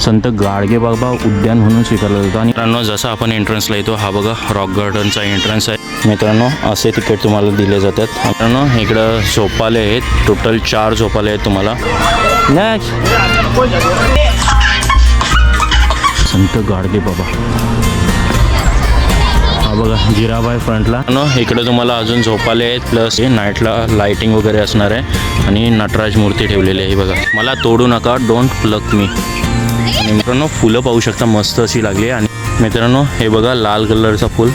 संत गाडगे बाबा उद्यान म्हणून स्वीकारलं जातं. आणि मित्रांनो जसं आपण एंट्रन्सला येतो हा बघा रॉक गार्डनचा एंट्रन्स आहे. मित्रांनो असे तिकीट तुम्हाला दिले जातात. मित्रांनो इकडं झोपाले आहेत. टोटल चार झोपाले आहेत तुम्हाला. संत गाडगे बाबा. हा बघा जिराबाई फ्रंटला न इकडे तुम्हाला अजून झोपाले आहेत. प्लस हे नाईटला लाइटिंग वगैरे असणार आहे. आणि नटराज मूर्ती ठेवलेली आहे बघा. मला तोडू नका डोंट प्लक मी आणि मित्रांनो फुलं पाहू शकता मस्त अशी लागली आणि मित्रांनो हे बघा लाल कलरचं फुल.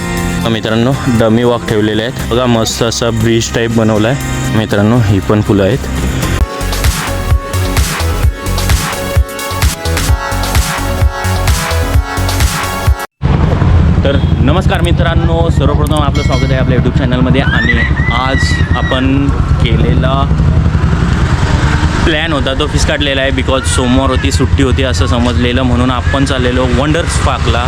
मित्रांनो डमी वॉक ठेवलेले आहेत. बघा मस्त असा ब्रिज टाईप बनवला आहे मित्रांनो ही पण फुलं आहेत. तर नमस्कार मित्रांनो सर्वप्रथम आपलं स्वागत आहे आपल्या यूट्यूब चॅनलमध्ये आणि आज आपण केलेला प्लॅन होता तो फिसकाटलेला आहे बिकॉज सोमवार होती सुट्टी होती असं समजलेलं. म्हणून आपण चाललेलो वंडर्स पार्कला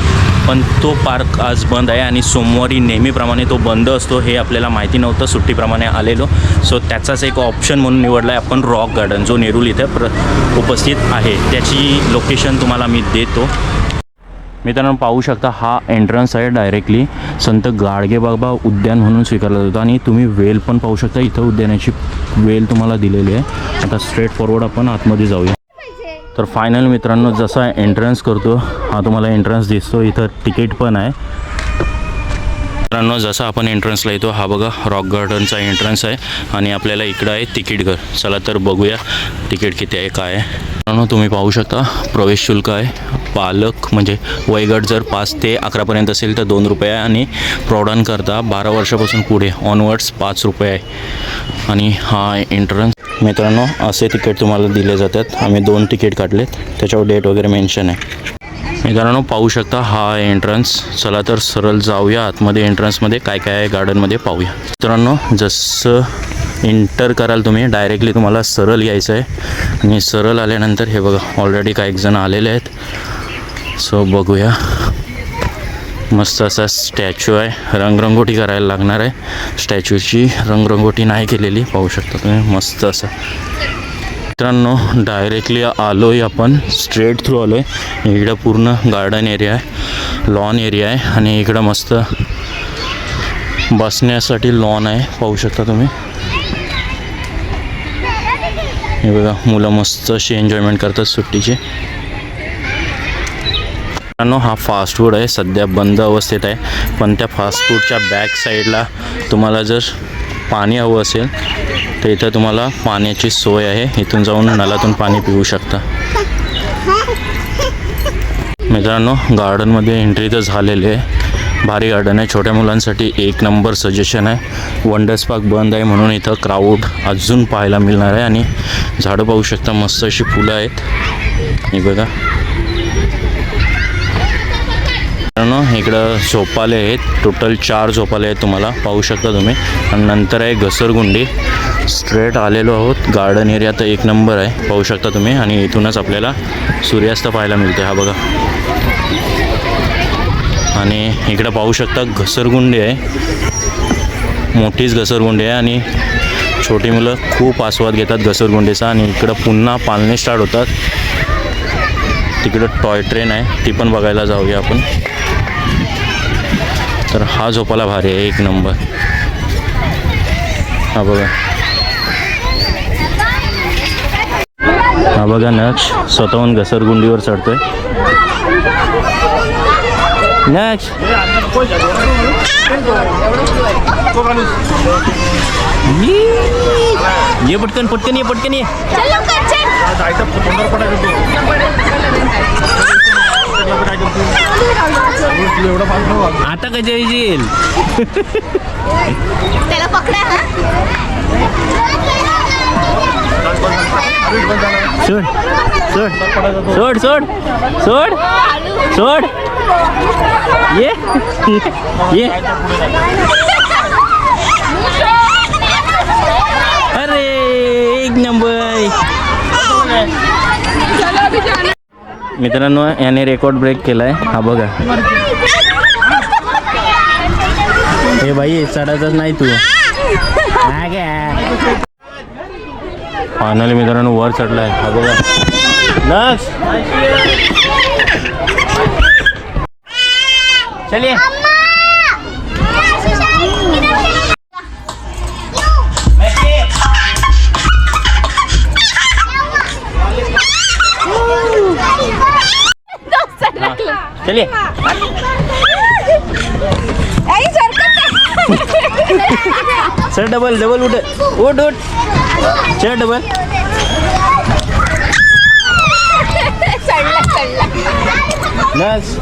पण तो पार्क आज बंद आहे आणि सोमवारी नेहमीप्रमाणे तो बंद असतो हे आपल्याला माहिती नव्हतं. सुट्टीप्रमाणे आलेलो. सो त्याचाच एक ऑप्शन म्हणून निवडला आहे आपण रॉक गार्डन जो नेरूल इथे प्र उपस्थित आहे. त्याची लोकेशन तुम्हाला मी देतो. मित्रांनो पाहू शकता हा एंट्रन्स आहे डायरेक्टली संत गाडगे बाबा उद्यान म्हणून स्वीकारला जातो. आणि तुम्ही वेल पण पाहू शकता इथं उद्यानाची वेल तुम्हाला दिलेली आहे. आता स्ट्रेट फॉरवर्ड आपण आतमध्ये जाऊया. तर फायनल मित्रांनो जसा एंट्रन्स करतो हा तुम्हाला एंट्रन्स दिसतो. इथं तिकीट पण आहे. मित्रांनो जसं आपण एंट्रन्सला येतो हा बघा रॉक गार्डनचा एंट्रन्स आहे. आणि आपल्याला इकडं आहे तिकीट घर. चला तर बघूया तिकीट किती आहे काय आहे. मित्रांनो तुम्ही पाहू शकता प्रवेश शुल्क आहे. पालक म्हणजे वयगट जर पाच ते अकरापर्यंत असेल तर दोन रुपये आहे आणि प्रौढांकरता बारा वर्षापासून पुढे ऑनवर्ड्स पाच रुपये आहे. आणि हा एंट्रन्स मित्रांनो असे तिकीट तुम्हाला दिले जातात. आम्ही दोन तिकीट काढलेत. त्याच्यावर डेट वगैरे मेन्शन आहे. मित्रांनो पाहू शकता हा एंट्रन्स चला तर सरळ जाऊया. आतमध्ये एंट्रन्समध्ये काय काय आहे? गार्डनमध्ये पाहूया. मित्रांनो जसं एंटर कराल तुम्ही डायरेक्टली तुम्हाला सरळ यायचं आहे. आणि सरळ आल्यानंतर हे बघा ऑलरेडी काही जण आलेले आहेत. सो बघूया. मस्त असा स्टॅच्यू आहे. रंगरंगोटी करायला लागणार आहे. स्टॅच्यूची रंगरंगोटी नाही केलेली पाहू शकता तुम्ही. मस्त असं. मित्रांनो डायरेक्टली आलो आहे आपण. स्ट्रेट थ्रू आलो आहे इकडं पूर्ण गार्डन एरिया आहे. लॉन एरिया आहे. आणि इकडं मस्त बसण्यासाठी लॉन आहे. पाहू शकता तुम्ही. हे बघा मुलं मस्त अशी एन्जॉयमेंट करतात सुट्टीची. मित्रांनो हा फास्ट फूड आहे. सध्या बंद अवस्थेत आहे. पण त्या फास्ट फूडच्या बॅक साईडला तुम्हाला जर पाणी हवं असेल तर इथं तुम्हाला पाण्याची सोय आहे. इथून जाऊन नळातून पाणी पिऊ शकता. मित्रांनो गार्डनमध्ये एंट्री तर झालेली आहे. भारी गार्डन आहे. छोट्या मुलांसाठी एक नंबर सजेशन आहे. वंडर्स पार्क बंद आहे म्हणून इथं क्राऊड अजून पाहायला मिळणार आहे. आणि झाडं पाहू शकता मस्त अशी फुलं आहेत. हे बघा. मित्रांनो इकडं झोपाले आहेत. टोटल चार झोपाले आहेत तुम्हाला. पाहू शकता तुम्ही. आणि नंतर आहे घसरगुंडी. स्ट्रेट आलेलो आहोत. गार्डन एरिया तर एक नंबर आहे. पाहू शकता तुम्ही. आणि इथूनच आपल्याला सूर्यास्त पाहायला मिळते हा बघा. आणि इकडं पाहू शकता घसरगुंडी आहे. मोठीच घसरगुंडी आहे. आणि छोटी मुलं खूप आस्वाद घेतात घसरगुंडीचा. आणि इकडं पुन्हा पालणे स्टार्ट होतात. तिकडं टॉय ट्रेन आहे. ती पण बघायला जाऊया आपण. तर हा झोपाला भारी आहे एक नंबर. हा बघा. हा बघा नक्ष स्वतःहून घसरगुंडीवर चढतोय. नक्ष ये पटकन पटकन ये पटकन ये चल लवकर चल आता कशा येईल? त्याला पकडा हा. सोड सोड. सोड सोड. सोड. सोड. ये. ये. अरे एक नंबर. मित्रांनो याने रेकॉर्ड ब्रेक केलाय. हा बघा. हे बाई चढतच नाही तू. फायनली मित्रांनो वर चढलाय. हा बघा. सर डबल डबल उठ. उठ उठ. चल डबल बस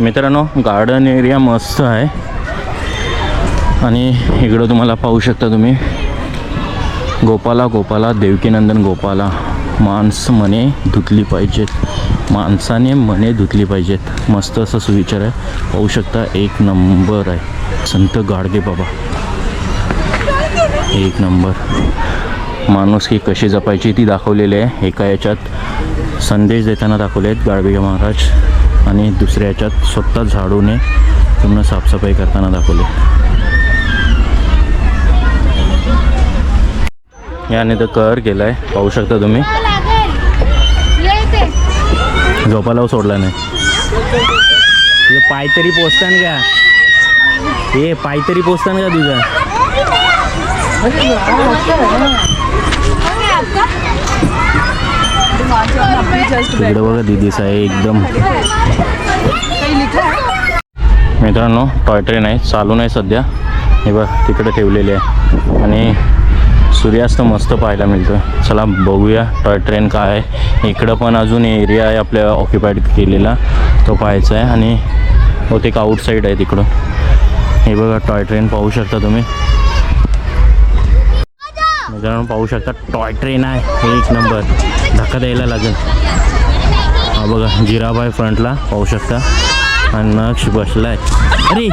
मित्रांनो गार्डन एरिया मस्त आहे. आणि इकडं तुम्हाला पाहू शकता तुम्ही. गोपाला गोपाला देवकीनंदन गोपाला. माणस मने धुतली पाहिजेत. माणसाने मने धुतली पाहिजेत. मस्त असं सुविचार आहे. पाहू शकता एक नंबर आहे. संत गाडगे बाबा. एक नंबर. माणूस की कशी जपायची ती दाखवलेली आहे. एका याच्यात संदेश देताना दाखवले आहेत गाडगे महाराज. आणि दुसऱ्या याच्यात स्वतः झाडूने पूर्ण साफसफाई करताना दाखवले. याने तर कर केला आहे पाहू शकता तुम्ही. झोपाला सोडला नाही. तुझं पाय तरी पोचतान का? हे पाय तरी पोचतान का तुझा? तिकडे बघा दिदीस आहे एकदम. मित्रांनो टॉय ट्रेन आहे. चालू नाही सध्या. हे बघ तिकडे ठेवलेली आहे. आणि सूर्यास्त मस्त पाहायला मिळतो चला बघूया. टॉय ट्रेन काय आहे. इकडं पण अजून एरिया आहे आपल्या ऑक्युपाईड केलेला. तो पाहायचा आहे आणि बहुतेक आउटसाईड आहे तिकडं. हे बघा टॉय ट्रेन पाहू शकता तुम्ही. मित्रांनो पाहू शकता टॉय ट्रेन आहे. एक नंबर. धक्का द्यायला लागेल. हा बघा जिराबाई फ्रंटला पाहू शकता. आणि नक्ष आहे अरे!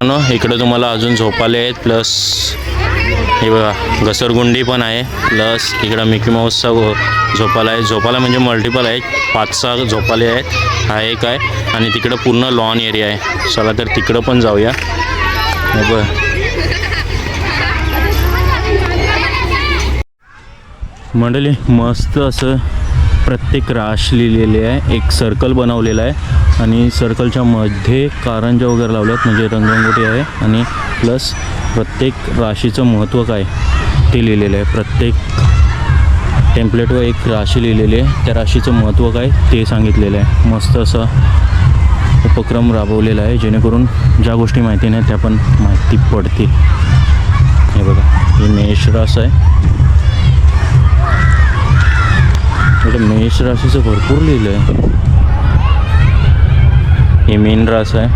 इकडे तुम्हाला अजून झोपाले आहेत प्लस हे बघा घसरगुंडी पण आहे प्लस इकडं मिकी माऊसचा झोपाला आहे. झोपाला म्हणजे मल्टिपल आहे पाच सहा झोपाले आहेत हा एक आहे आणि तिकडं पूर्ण लॉन एरिया आहे. चला तर तिकडं पण जाऊया. हे बघ. मंडळी मस्त असं प्रत्येक राश लिहिलेली आहे. एक सर्कल बनवलेला आहे. आणि सर्कलच्या मध्ये कारंजा वगैरे लावल्यात. म्हणजे रंगरंगोटी आहे. आणि प्लस प्रत्येक राशीचं महत्त्व काय ते लिहिलेलं आहे. प्रत्येक टेम्पलेटवर एक राशी लिहिलेली आहे. त्या राशीचं महत्त्व काय ते सांगितलेलं आहे. मस्त असं उपक्रम राबवलेला आहे. जेणेकरून ज्या गोष्टी माहिती नाही त्या पण माहिती पडतील. हे बघा. ही मेष रास आहे. इकडे मेष राशीचं भरपूर लिहिलं आहे ही मीन रास आहे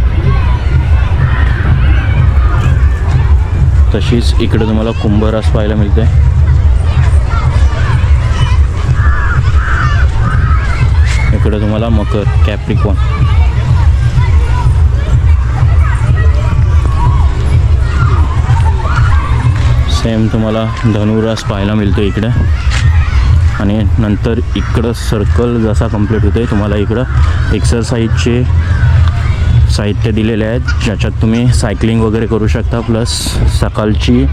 तशीच इकडे तुम्हाला कुंभ रास पाहायला मिळते इकडे तुम्हाला मकर कॅप्रिकॉन सेम तुम्हाला धनुरास पाहायला मिळतो इकडे आणि नंतर इकडं सर्कल जसा कंप्लीट होते तुम्हाला इकडं एक्सरसाइजचे साहित्य दिलेले आहेत ज्याच्यात तुम्ही सायकलिंग वगैरे करू शकता प्लस सकाळची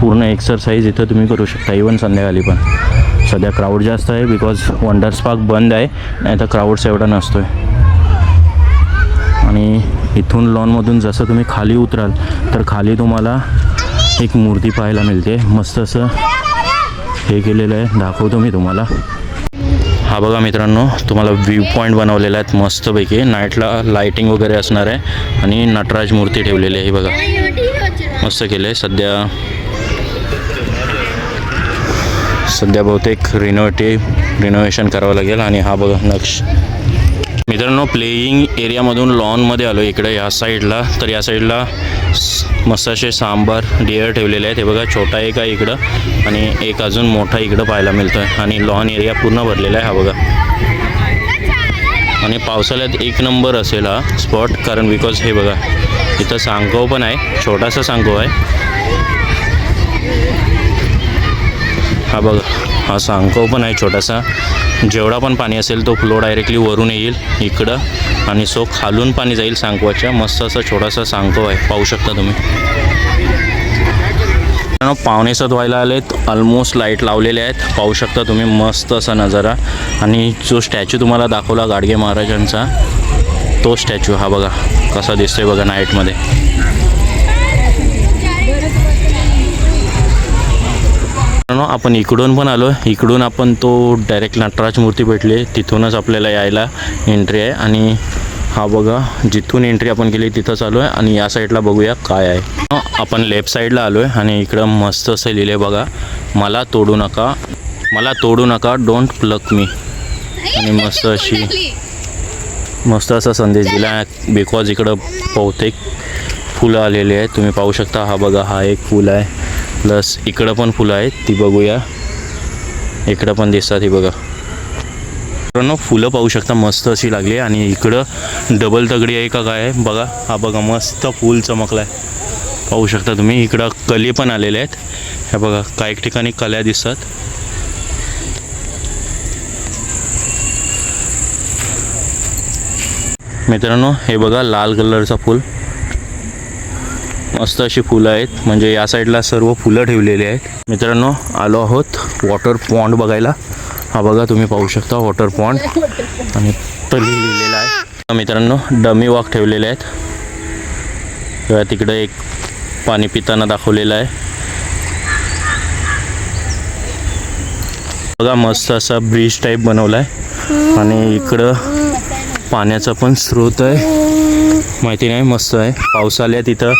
पूर्ण एक्सरसाइज इथं तुम्ही करू शकता इवन संध्याकाळी पण. सध्या क्राऊड जास्त आहे बिकॉज वंडर्स पार्क बंद आहे नाही तर क्राऊड्स एवढा नसतो आहे आणि इथून लॉनमधून जसं तुम्ही खाली उतराल तर खाली तुम्हाला एक मूर्ती पाहायला मिळते मस्त असं हे केलेलं आहे. दाखवतो मी तुम्हाला. हा बघा मित्रांनो तुम्हाला व्ह्यू पॉईंट बनवलेला आहेत मस्तपैकी. नाईटला लाईटिंग वगैरे असणार आहे. आणि नटराज मूर्ती ठेवलेली आहे बघा. मस्त केलं आहे सध्या सध्या बहुतेक रिनोवेटिव्ह रिनोव्हेशन करावं लागेल. आणि हा बघा नक्ष मित्रांनो प्लेईंग एरियामधून लॉनमध्ये आलो इकडे या साईडला तर या साईडला मस्त असे सांबार डिअर ठेवलेले आहेत. हे बघा छोटा एक आहे इकडं आणि एक अजून मोठा इकडं पाहायला मिळतो आहे आणि लॉन एरिया पूर्ण भरलेला आहे हा बघा. आणि पावसाळ्यात एक नंबर असेल हा स्पॉट कारण बिकॉज हे बघा इथं सांगो पण आहे. छोटासा सांगो आहे. हा बघा. हा सांगोव पण आहे छोटासा. जेवढा पण पाणी असेल तो फ्लो डायरेक्टली वरून येईल इकडं. आणि सो खालून पाणी जाईल सांकवाच्या. मस्त असा छोटासा सांगो आहे. पाहू शकता तुम्ही. मित्रांनो, पावणेसात व्हायला आलेत. ऑलमोस्ट लाइट लावलेले आहेत. पाहू शकता तुम्ही मस्त असा नजारा. आणि जो स्टॅच्यू तुम्हाला दाखवला गाडगे महाराजांचा तो स्टॅच्यू हा बघा कसा दिसतोय बघा नाईटमध्ये मित्रांनो, आपण इकडून पण आलो. इकडून आपण तो डायरेक्ट नटराज मूर्ती भेटली. तिथूनच आपल्याला यायला एंट्री आहे. आणि हा बघा जिथून एंट्री आपण केली तिथं चालू आहे आणि या साईडला बघूया काय आहे. आपण लेफ्ट साईडला आलो आहे आणि इकडं मस्त असं लिहिलं आहे बघा मला तोडू नका. मला तोडू नका. डोंट प्लक मी आणि मस्त अशी मस्त असा संदेश दिला. आहे बिकॉज इकडं बहुतेक फुलं आलेली आहेत. तुम्ही पाहू शकता हा बघा हा एक फुल आहे. प्लस इकडं पण फुलं आहेत ती बघूया. इकडं पण दिसतात ही बघा. मित्रांनो फुलं पाहू शकता मस्त अशी लागली आणि इकडं डबल तगडी आहे का काय? बघा हा बघा मस्त फूल चमकला आहे पाहू शकता तुम्ही इकडं कली पण आलेले आहेत. हे बघा काही ठिकाणी कल्या दिसतात. मित्रांनो हे बघा लाल कलरचा फूल. मस्त अशी फुलं आहेत. म्हणजे या साईडला सर्व फुलं ठेवलेली आहेत. मित्रांनो आलो आहोत वॉटर पॉन्ड बघायला. हा बघा तुम्ही पाहू शकता वॉटर पॉन्ड आणि तली लिहिलेला आहे. मित्रांनो डमी वॉक ठेवलेले आहेत. तेव्हा तिकडे एक पाणी पिताना दाखवलेलं आहे. बघा मस्त असा ब्रिज टाईप बनवला आहे आणि इकडं पाण्याचा पण स्रोत आहे. माहिती नाही मस्त आहे. पावसाळ्यात इथं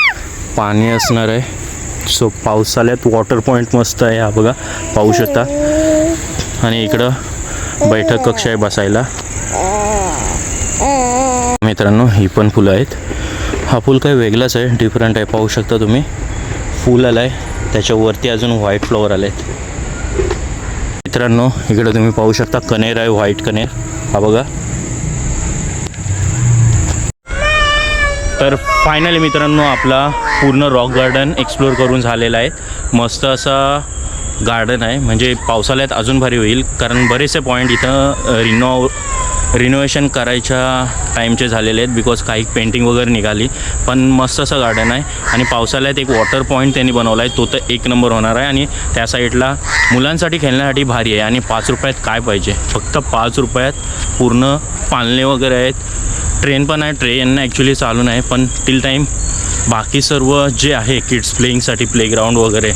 पाणी असणार आहे. सो पावसाळ्यात वॉटर पॉईंट मस्त आहे हा बघा. पाहू शकता. आणि इकडं बैठक कक्ष आहे बसायला. मित्रांनो ही पण फुलं आहेत. हा फूल काही वेगळाच आहे डिफरंट आहे. पाहू शकता तुम्ही. फूल आला आहे त्याच्यावरती अजून व्हाईट फ्लॉवर आले आहेत मित्रांनो इकडं तुम्ही पाहू शकता कनेर आहे व्हाईट कनेर. हा बघा. तर फायनली मित्रांनो आपला पूर्ण रॉक गार्डन एक्सप्लोअर करून झालेला आहे. मस्त असा गार्डन आहे. म्हणजे पावसाळ्यात अजून भारी होईल. कारण बरेचसे पॉईंट इथं रिनो रिनोव्हेशन करायच्या टाईमचे झालेले आहेत बिकॉज काही पेंटिंग वगैरे निघाली. पण मस्त असं गार्डन आहे. आणि पावसाळ्यात एक वॉटर पॉईंट त्यांनी बनवला आहे. तो तर एक नंबर होणार आहे. आणि त्या साईडला मुलांसाठी खेळण्यासाठी भारी आहे. आणि पाच रुपयात काय पाहिजे? फक्त पाच रुपयात पूर्ण पालणे वगैरे आहेत. ट्रेन पण आहे ट्रेन ॲक्च्युली चालू नाही पण टिल टाईम बाकी सर्व जे आहे किड्स प्लेईंगसाठी प्लेग्राऊंड वगैरे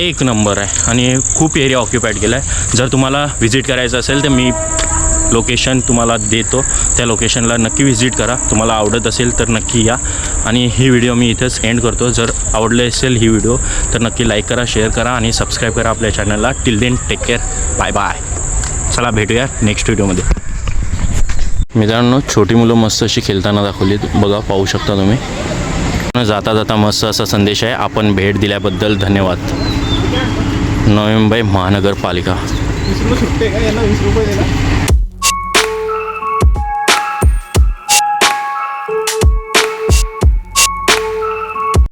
एक नंबर आहे. आणि खूप एरिया ऑक्युपाईड केला आहे जर तुम्हाला व्हिजिट करायचं असेल तर मी लोकेशन तुम्हाला देतो. त्या लोकेशनला नक्की व्हिजिट करा. तुम्हाला आवडत असेल तर नक्की या. आणि ही व्हिडिओ मी इथंच एंड करतो. जर आवडले असेल ही व्हिडिओ तर नक्की लाईक करा शेअर करा आणि सबस्क्राईब करा आपल्या चॅनलला till then take care bye bye चला भेटूया नेक्स्ट व्हिडिओमध्ये मित्रांनो छोटी मुलं मस्त अशी खेळताना दाखवली बघा पाहू शकता तुम्ही. जाता जाता मस्त असा संदेश आहे. आपण भेट दिल्याबद्दल धन्यवाद. नवी मुंबई महानगरपालिका.